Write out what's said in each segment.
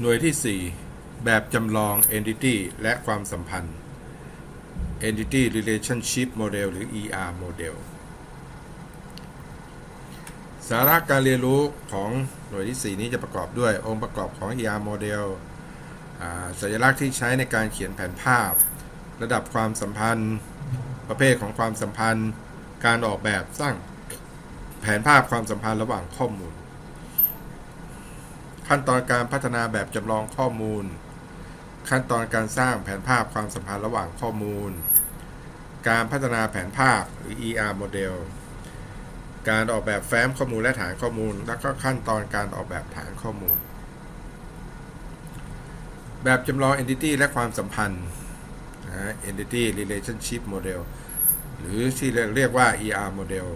หน่วยที่ 4 แบบจำลอง entity และความสัมพันธ์ entity relationship model หรือ ER model สาระการเรียนรู้ของหน่วยที่ 4 นี้จะประกอบด้วยองค์ประกอบของ ER model สัญลักษณ์ที่ใช้ในการเขียนแผนภาพ ระดับความสัมพันธ์ ประเภทของความสัมพันธ์ การออกแบบสร้างแผนภาพความสัมพันธ์ระหว่างข้อมูล ขั้นตอนการพัฒนาแบบจำลองข้อมูล ขั้นตอนการสร้างแผนภาพความสัมพันธ์ระหว่างข้อมูล การพัฒนาแผนภาพหรือ ER model การออกแบบแฟ้มข้อมูลและฐานข้อมูล และก็ขั้นตอนการออกแบบฐานข้อมูล แบบจำลอง entity และความสัมพันธ์ entity relationship model หรือที่เรียกเรียกว่า ER model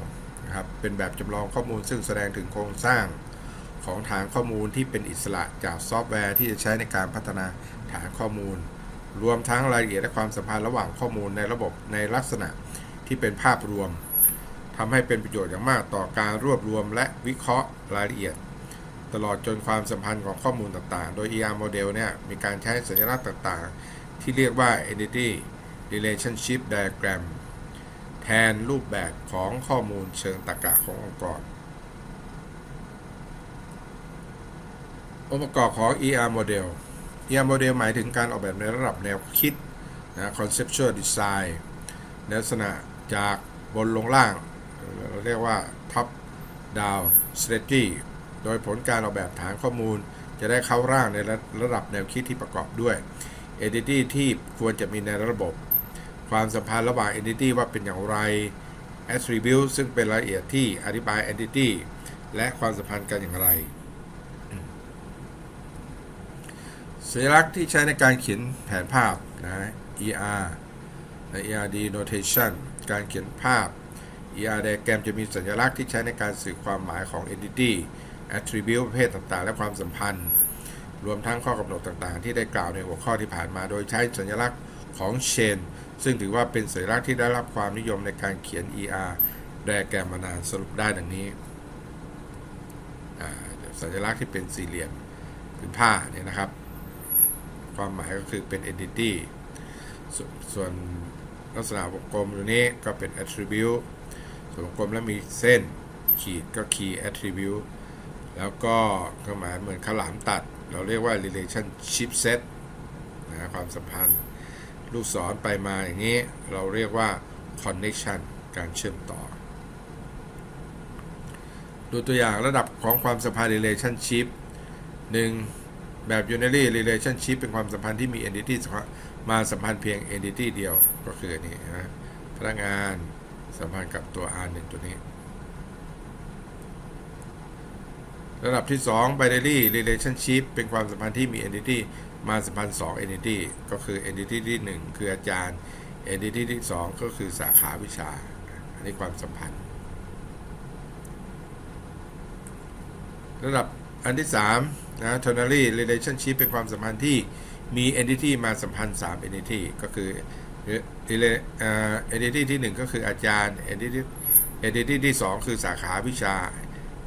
นะครับ เป็นแบบจำลองข้อมูลซึ่งแสดงถึงโครงสร้าง ของฐานข้อมูลที่เป็นอิสระจากซอฟต์แวร์ที่จะใช้ในการพัฒนาฐานข้อมูล รวมทั้งรายละเอียดและความสัมพันธ์ระหว่างข้อมูลในระบบในลักษณะที่เป็นภาพรวมทำให้เป็นประโยชน์อย่างมากต่อการรวบรวมและวิเคราะห์รายละเอียด ตลอดจนความสัมพันธ์ของข้อมูลต่างๆ โดย ER model เนี่ยมีการใช้สัญลักษณ์ต่างๆ ที่เรียกว่า entity relationship diagram แทนรูปแบบของข้อมูลเชิงตรรกะขององค์กร องค์ประกอบของ ER model ER model หมายถึงการออกแบบในระดับแนวคิดนะ conceptual design ลักษณะจากบนลงล่าง เราเรียกว่า top down strategy โดยผลการออกแบบฐานข้อมูล จะได้เข้าร่างในระดับแนวคิดที่ประกอบด้วย entity ที่ควรจะมีในระบบ ความสัมพันธ์ระหว่าง entity ว่าเป็นอย่างไร attribute ซึ่งเป็นรายละเอียดที่อธิบาย entity และความสัมพันธ์กันอย่างไร สัญลักษณ์ที่ใช้ในการเขียนแผนภาพนะ ER ใน ERD notation การเขียนภาพ ER diagram จะมีสัญลักษณ์ที่ใช้ในการสื่อความหมายของ entity attribute ประเภทต่างๆ และความสัมพันธ์ รวมทั้งข้อกำหนดต่างๆ ที่ได้กล่าวในหัวข้อที่ผ่านมา โดยใช้สัญลักษณ์ของ chain ซึ่งถือว่าเป็นสัญลักษณ์ที่ได้รับความนิยมในการเขียน ER diagram มานานสรุปได้ดังนี้ สัญลักษณ์ที่เป็นสี่เหลี่ยมผืนผ้าเนี่ยนะครับ ความหมายก็คือเป็น entity สส่วนลักษณะวงกลมตรงนี้ก็เป็น attribute ส่วนวงกลมแล้วมีเส้นขีดก็ key attribute แล้วก็เครื่องหมายเหมือนข้าวหลามตัด เราเรียกว่า relationship set นะความสัมพันธ์ ลูกศรไปมาอย่างนี้ เราเรียกว่า connection การเชื่อมต่อ ดูตัวอย่างระดับของความสัมพันธ์ relationship 1 แบบ unary relationship เป็นความสัมพันธ์ที่มี entity มาสัมพันธ์เพียง entity เดียวก็คือนนี้นะพนักงานสัมพันธ์กับตัว R1 ตัวนี้ ระดับที่ 2 binary relationship เป็นความสัมพันธ์ที่มี entity มาสัมพันธ์2 entity ก็คือ entity ที่ 1 คืออาจารย์ entity ที่ 2 ก็คือสาขาวิชา อันนี้ความสัมพันธ์ ระดับ อันที่3นะ ternary relationship เป็นความสัมพันธ์ที่มี entity มาสัมพันธ์ 3 entity ก็คือ entity ที่ 1 ก็คืออาจารย์ entity entity ที่ 2 คือสาขาวิชา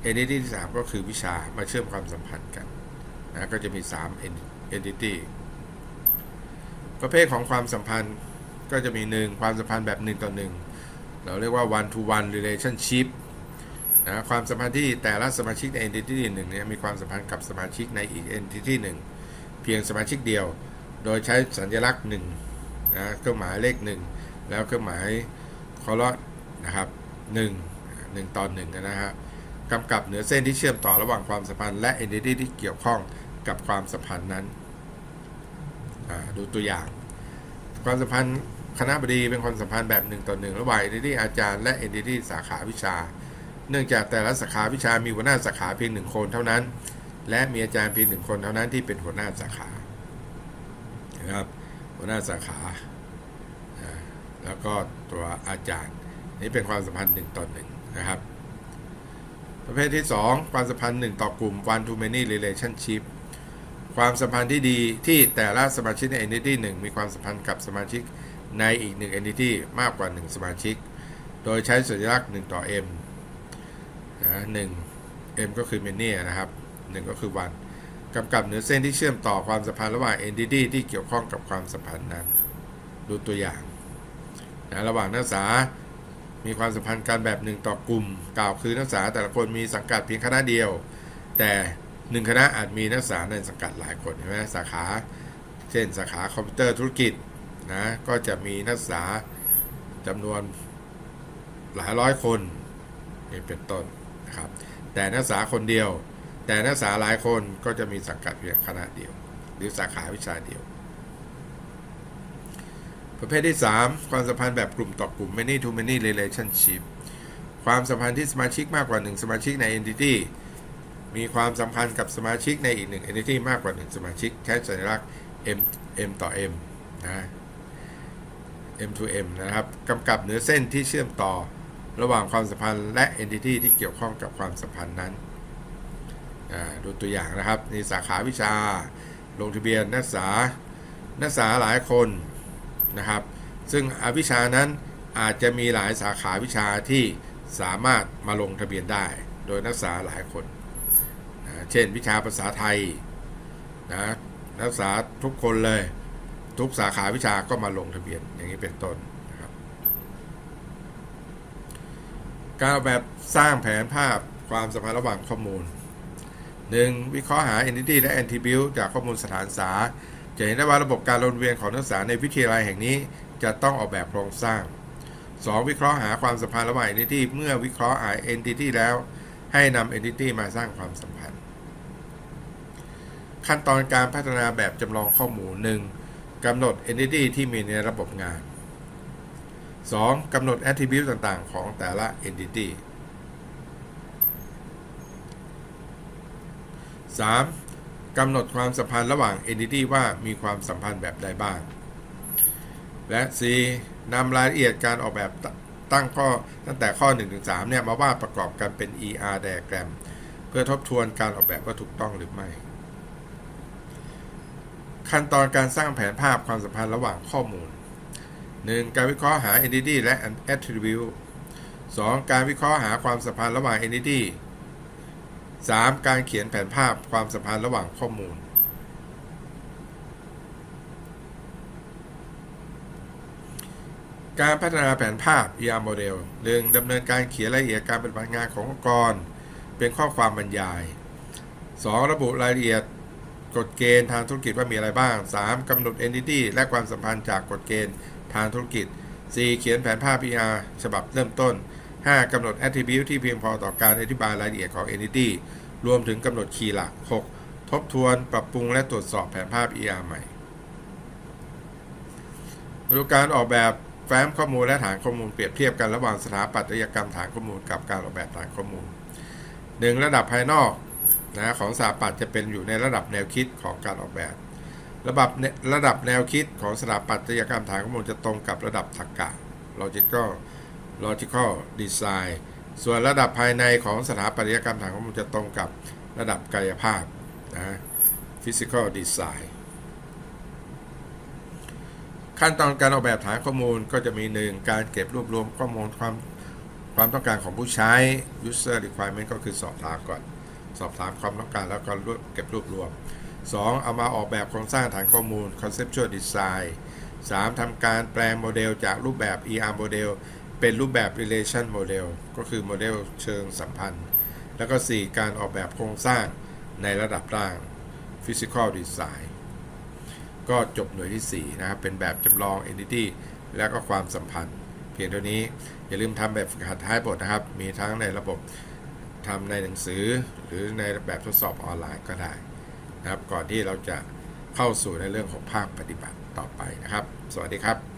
entity ที่ 3 ก็คือวิชามาเชื่อมความสัมพันธ์กันนะก็จะมี 3 entity ประเภทของความสัมพันธ์ก็จะมี 1 ความสัมพันธ์แบบ 1 ต่อ 1 เราเรียกว่า one to one relationship นะความสัมพันธ์ที่แต่ละสมาชิกใน entity หนึ่งเนี่ยมีความสัมพันธ์กับสมาชิกในอีก entity หนึ่งเพียงสมาชิกเดียว โดยใช้สัญลักษณ์1นะเครื่องหมายเลข 1 แล้วเครื่องหมายคอลนะครับ1 1ต่อ1นะฮะกำกับเหนือเส้นที่เชื่อมต่อระหว่างความสัมพันธ์และ entity ที่เกี่ยวข้องกับความสัมพันธ์นั้นดูตัวอย่าง ความสัมพันธ์คณะบดีเป็นความสัมพันธ์แบบ1ต่อ1ระหว่าง entity อาจารย์และ entity สาขาวิชา เนื่องจากแต่ละสาขาวิชามีหัวหน้าสาขาเพียงหนึ่งคนเท่านั้น และมีอาจารย์เพียงหนึ่งคนเท่านั้นที่เป็นหัวหน้าสาขานะครับหัวหน้าสาขาแล้วก็ตัวอาจารย์นี่เป็นความสัมพันธ์1ต่อ1นะครับ ประเภทที่ 2 ความสัมพันธ์ 1 ต่อกลุ่ม one to many relationship ความสัมพันธ์ที่ดีที่แต่ละสมาชิกใน entity 1มีความสัมพันธ์กับสมาชิกในอีก 1 entity มากกว่า 1 สมาชิก โดยใช้สัญลักษณ์ 1 ต่อ m นะ1 m ก็คือ many นะครับ 1 ก็คือ one กำกับเหนือเส้นที่เชื่อมต่อความสัมพันธ์ระหว่าง entity ที่เกี่ยวข้องกับความสัมพันธ์นั้น ดูตัวอย่างนะระหว่างนักศึกษา มีความสัมพันธ์กันแบบหนึ่งต่อกลุ่ม กล่าวคือนักศึกษาแต่ละคนมีสังกัดเพียงคณะเดียว แต่หนึ่งคณะอาจมีนักศึกษาในสังกัดหลายคนใช่ไหมสาขา เช่น สาขาคอมพิวเตอร์ธุรกิจนะก็จะมีนักศึกษาจำนวนหลายร้อยคนนี่เป็นต้น นะครับ แต่นักศึกษาคนเดียว แต่นักศึกษาหลายคนก็จะมีสังกัดเพียงคณะเดียว หรือสาขาวิชาเดียว ประเภทที่ 3 ความสัมพันธ์แบบกลุ่มต่อกลุ่ม many to many relationship ความสัมพันธ์ที่สมาชิกมากกว่า 1 สมาชิกใน entity มีความสัมพันธ์กับสมาชิกในอีกหนึ่ง entity มากกว่า 1 สมาชิกใช้สัญลักษณ์ m m ต่อ m นะ m to m นะครับกำกับเหนือเส้นที่เชื่อมต่อ ระหว่างความสัมพันธ์และ entity ที่เกี่ยวข้องกับความสัมพันธ์นั้นดูตัวอย่างนะครับในสาขาวิชา ลงทะเบียนนักศึกษานักศึกษาหลายคนนะครับ ซึ่งอวิชานั้นอาจจะมีหลายสาขาวิชาที่สามารถมาลงทะเบียนได้ โดยนักศึกษาหลายคนนะเช่น วิชาภาษาไทยนะนักศึกษาทุกคนเลย ทุกสาขาวิชาก็มาลงทะเบียนอย่างนี้เป็นต้นนะครับ การออกแบบสร้างแผนภาพความสัมพันธ์ระหว่างข้อมูล 1. วิเคราะห์หา entity และ attribute จากข้อมูลสถานศึกษา จะเห็นได้ว่าระบบการลงทะเบียนของนักศึกษาในวิทยาลัยแห่งนี้ จะต้องออกแบบโครงสร้าง 2. วิเคราะห์หาความสัมพันธ์ระหว่าง entity เมื่อวิเคราะห์หา entity แล้ว ให้นำ entity มาสร้างความสัมพันธ์ ขั้นตอนการพัฒนาแบบจำลองข้อมูล 1. กำหนด entity ที่มีในระบบงาน 2. กำหนด attribute ต่างๆ ของแต่ละ entity 3. กำหนดความสัมพันธ์ระหว่าง entity ว่ามีความสัมพันธ์แบบใดบ้าง และ 4. นำรายละเอียดการออกแบบตั้งข้อตั้งแต่ข้อ 1-3 เนี่ย มาวาดประกอบกันเป็น ER diagram เพื่อทบทวนการออกแบบว่าถูกต้องหรือไม่ ขั้นตอนการสร้างแผนภาพความสัมพันธ์ระหว่างข้อมูล 1. การวิเคราะห์หา entity และ attribute 2. การวิเคราะห์หาความสัมพันธ์ระหว่าง entity 3. การเขียนแผนภาพความสัมพันธ์ระหว่างข้อมูล การพัฒนาแผนภาพ ER Model 1. ดำเนินการเขียนรายละเอียดการปฏิบัติงานขององค์กร เป็นข้อความบรรยาย 2. ระบุรายละเอียดกฎเกณฑ์ทางธุรกิจว่ามีอะไรบ้าง 3. กำหนด entity และความสัมพันธ์จากกฎเกณฑ์ ทางธุรกิจ 4. เขียนแผนภาพ PR ฉบับเริ่มต้น 5. กำหนด attribute ที่เพียงพอต่อการอธิบายรายละเอียดของ entity รวมถึงกำหนดคีย์หลัก 6. ทบทวนปรับปรุงและตรวจสอบแผนภาพ ER ใหม่ดูการออกแบบแฟ้มข้อมูลและฐานข้อมูลเปรียบเทียบกันระหว่างสถาปัตยกรรมฐานข้อมูลกับการออกแบบฐานข้อมูล 1. ระดับภายนอกนะของสถาปัตย์จะเป็นอยู่ในระดับแนวคิดของการออกแบบ ระดับระดับแนวคิดของสถาปัตยกรรมฐานข้อมูลจะตรงกับระดับตรรกะ logical logical design ส่วนระดับภายในของสถาปัตยกรรมฐานข้อมูลจะตรงกับระดับกายภาพนะ physical design ขั้นตอนการออกแบบฐานข้อมูลก็จะมีหนึ่งการเก็บรวบรวมข้อมูลความความต้องการของผู้ใช้ user requirement ก็คือสอบถามก่อน สอบถามความต้องการแล้วก็เก็บรวบรวม 2. เอามาออกแบบโครงสร้างฐานข้อมูล conceptual design 3. ทำการแปลงโมเดลจากรูปแบบ ER model เป็นรูปแบบ relation model ก็คือโมเดลเชิงสัมพันธ์ แล้วก็ 4. การออกแบบโครงสร้างในระดับล่าง physical design ก็จบหน่วยที่ 4 นะครับ เป็นแบบจำลอง entity แล้วก็ความสัมพันธ์ เพียงเท่านี้ อย่าลืมทำแบบฝึกหัดท้ายบทนะครับ มีทั้งในระบบทำในหนังสือ หรือในแบบทดสอบออนไลน์ก็ได้ นะครับ ก่อนที่เราจะเข้าสู่ในเรื่องของภาคปฏิบัติต่อไปนะครับ สวัสดีครับ